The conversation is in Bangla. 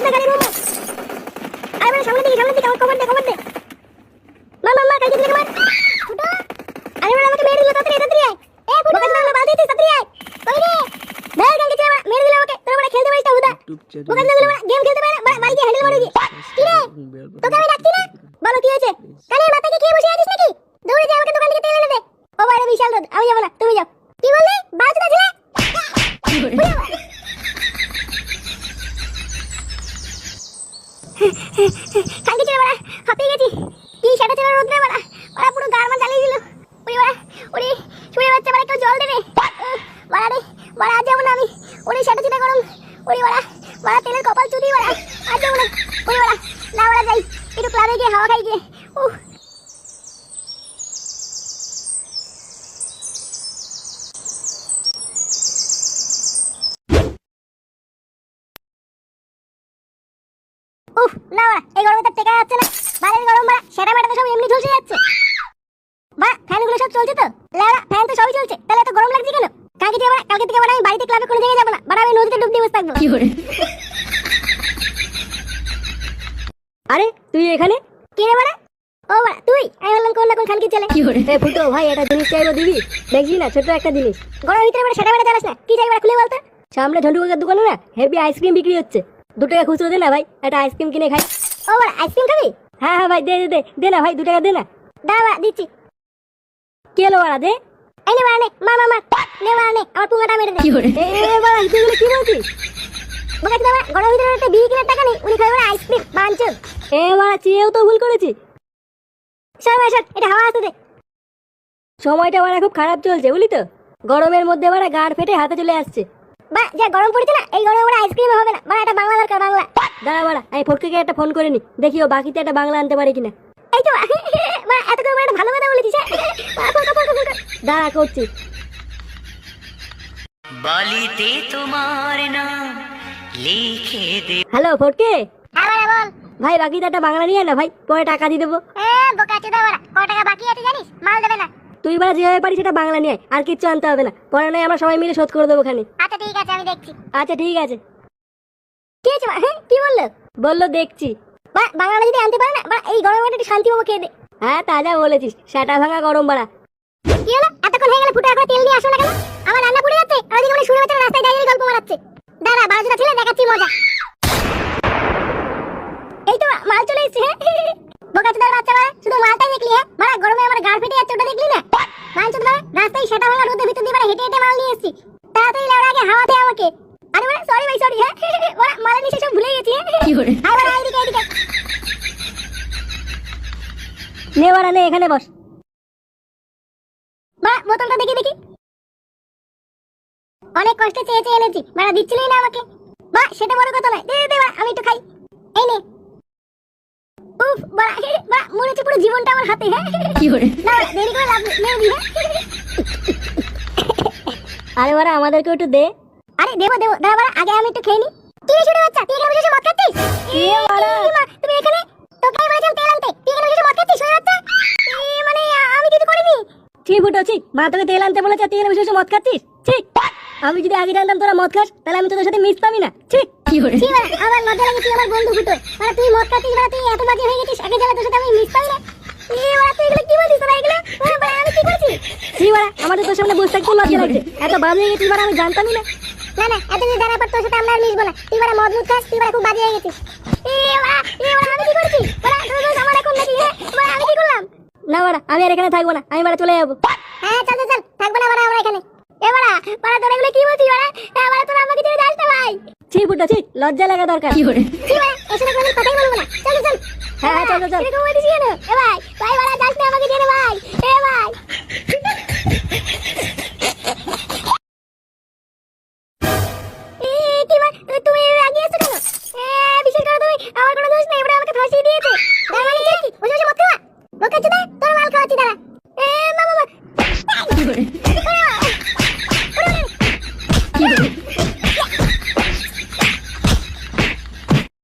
মারিস না গাড়ি মোমো আরে মানে সামনে দিকে সামনে দিকে আমার কভার দে কভার দে। মা মা মা কালকে দিকে মার ফুটো। আরে মানে আমাকে মেরে দিল তাড়াতাড়ি তাড়াতাড়ি আয়। এ ফুটো কাছে আমরা বালতি দিস তাড়াতাড়ি আয়। কই রে ভাই কালকে ছিল মেরে দিল আমাকে। তোর খেলতে পারিস না হুদা। ওখানে দিল গেম খেলতে পারে না। বাড়ি গিয়ে হ্যান্ডেল মারবি কি রে? তোকে আমি ডাকছি না? বলো কি হয়েছে? কানে মাথাকে খেয়ে বসে আছিস নাকি? দৌড়ে যা আমাকে দোকান থেকে তেল এনে দে। ও বাইরে বিশাল রোদ। আমি যাব না তুমি যাও। কি বললি? বাজনা ছিলে কালকে চলে বাড়া হাঁপিয়ে গেছি। কি সেটা ছিল রোদ্রে বাড়া বাড়া পুরো গারমা চালিয়ে দিল। ওরে বাড়া ওরে শুয়ে বাচ্চা বাড়া কেউ জল দেবে। বাড়া রে বাড়া আজ যাব না আমি। ওরে সেটা ছিল গরম। ওরে বাড়া বাড়া তেলের কপাল চুদি বাড়া আজ যাব না। ওরে বাড়া না বাড়া যাই। একটু ক্লাবে গিয়ে হাওয়া খাই গিয়ে। উহ উফ এই গরমে টেকা যাচ্ছে না। বাইরের গরম সেটা মেটা তো সব এমনি ঝলসে যাচ্ছে। বা ফ্যানগুলো সব চলছে তো? লাড়া ফ্যান তো সবই চলছে। তাহলে এত গরম লাগছে কেন? বাড়া কালকে থেকে আমি বাড়িতে ক্লাবে কোনো জায়গায় যাব না। আমি নদীতে ডুব দিয়ে বসে থাকব। আরে তুই এখানে? কে রে বাড়া ও বাড়া তুই? আমি বললাম কোন না কোন খানকি ছেলে। এ ফুটো ভাই এটা জিনিস চাইব দিবি? দেখছি না ছোট একটা জিনিস। গরমের ভিতরে বাড়া সেটা মেটা চালাস না। কি চাই বাড়া খুলে বলতো? সামনে ঝন্টু কাকার দোকানে না হেভি আইসক্রিম বিক্রি হচ্ছে। দু টাকা খুচরো দে না ভাই একটা আইসক্রিম কিনে খাই। ও বাড়া আইসক্রিম খাবি? হ্যাঁ হ্যাঁ ভাই দে দে দে দে না ভাই দু টাকা দে না। বাড়া দিচ্ছি। কি হলো বাড়া দে? এই নে বাড়া নে মা মা মা নে বাড়া নে আমার পুঙ্গাটা মেরে দে। এ এ, বাড়া তুই এগুলো কি বলছিস? বোকা ভিতরে একটা বিড়ি কেনার টাকা নেই উনি খাবে আইসক্রিম বাঞ্চুর এ বাড়া চেয়েও তো ভুল করেছি। সর বাড়া সর এটা হাওয়া আসতে দে। সময়টা বাড়া খুব খারাপ চলছে বুঝলি তো? গরমের মধ্যে বাড়া গাড় ফেটে হাতে চলে আসছে। বা যা গরম পড়েছে না এই গরমে আইসক্রিম হবে না। বাড়া এটা বাংলা দরকার বাংলা। দাঁড়া বাড়া আমি ফটকে একটা ফোন করে নি। দেখি ও বাকিতে একটা বাংলা আনতে পারে কিনা। এই তো মা এত করে একটা ভালো কথা বলেছিস হ্যাঁ? দাঁড়া করছি। বালিতে তোমার নাম লিখে দে। হ্যালো ফটকে? বল। ভাই বাকিতে একটা বাংলা নিয়ে না ভাই পরে টাকা দিয়ে দেবো। এ বোকা চোদা বাড়া। ক টাকা বাকি আছে জানিস? মাল দেবে না। তুই বাড়া যেভাবে পারিস সেটা বাংলা নিয়ে আয় আর কিচ্ছু আনতে হবে না। পরে নয় আমরা সবাই মিলে শোধ করে দেবো ওখানে। আচ্ছা ঠিক আছে আমি দেখছি। আচ্ছা ঠিক আছে। কি হয়েছে হ্যাঁ কি বলল? বলল দেখছি। বা বাংলা যদি আনতে পারে না বা এই গরমে একটু শান্তি পাবো খেয়ে দে। হ্যাঁ তাজা বলেছিস সেটা ভাঙা গরম বাড়া। কি হলো? এতক্ষণ হয়ে গেলে ফুটে এখন তেল নিয়ে আসো না কেন? আমার রান্না পুড়ে যাচ্ছে আর ওদিকে মানে শুনে বাচ্চারা রাস্তায় দাঁড়িয়ে গল্প মারাচ্ছে। দাঁড়া বারোটা ছেলে দেখাচ্ছি মজা। এই তো মাল চলে এসেছে হ্যাঁ। বাচ্চা মারা শুধু মালটাই দেখলি হ্যাঁ মারা গরমে আমার গাড় ফেটে যাচ্ছে ওটা দেখলি না মাল চোদা রাস্তায় সেটা ভাঙা রোদের ভিতর দিয়ে মারা হেঁটে হেঁটে মাল নিয়ে এসেছি তাড়াতাড়ি লেওড়া আগে হাওয়া দে আমাকে আরে মানে সরি ভাই সরি হ্যাঁ ওরা মালের নিচে সব ভুলে গেছি। নে বাড়া নে এখানে বস। বা বোতলটা দেখি দেখি। অনেক কষ্টে চেয়ে চেয়ে এনেছি মারা দিচ্ছিলই না আমাকে? বা সেটা বড় কথা নয়। দে দে, আমি একটু খাই। এই নে। উফ বাড়া মনে হচ্ছে পুরো জীবনটা আমার হাতে হ্যাঁ। না দেরি করে লাভ নেই, মেরে আরে বাড়া আমাদেরকে একটু দে। আরে দেবো দেবো। দাঁড়া বাড়া আগে আমি একটু খেয়ে নি। কি রে ছোট বাচ্চা তুই এখানে বসে মদ খাচ্ছিস? এ বাড়া। মা তুমি এখানে? তোকে বলেছিলাম তেল আনতে। তুই এখানে বসে মদ খাচ্ছিস ছোট বাচ্চা? এ মানে আমি কিছু করিনি। ছি ফুটো ছি। মা তোকে তেল আনতে বলেছে তুই এখানে বসে বসে মদ খাচ্ছিস? ছি। আমি যদি আগে জানতাম তোরা মদ খাস তাহলে আমি তোদের সাথে পাবি না। ছি। কি বাড়া আমার লজ্জা লাগে তুই আমার বন্ধু ফুটো। মানে তুই মদ খাচ্ছিস বাড়া তুই এত বাজে হয়ে গেছিস আগে জানা তোর সাথে আমি পাই না। এ বাড়া তুই এগুলো কি বলছিস তোরা এগুলো বাড়া, বাড়া, আমি কি করছি? ছি বাড়া আমাদের তোর সামনে বসে থাকতে লজ্জা লাগছে। এত বাজে হয়ে গেছিস বাড়া আমি জানতামই না। না না এত কিছু জানার পর তোর সাথে আমরা আর মিশবো না। তুই বাড়া মদ মুদ খাস তুই বাড়া খুব বাজে হয়ে গেছিস। আমি কি করছি? আমার এখন নাকি হ্যাঁ? আমি কি করলাম? না বাড়া আমি আর এখানে থাকব না আমি বাড়া চলে যাব। হ্যাঁ চল চল থাকব না বাড়া আমরা এখানে। এ বাড়া বাড়া তোরা এগুলো কি বলছিস বাড়া? এ তোরা আমাকে ছেড়ে যাস না ভাই ছি ফুটো ছি লজ্জা লাগা দরকার। কি এর সাথে কোনোদিন কথাই বলব না। চল চল হ্যাঁ, হ্যাঁ, চল, চল, চল। এরকম বলছিস কেন? এ ভাই ভাই বাড়া যাস না আমাকে ছেড়ে ভাই। কি?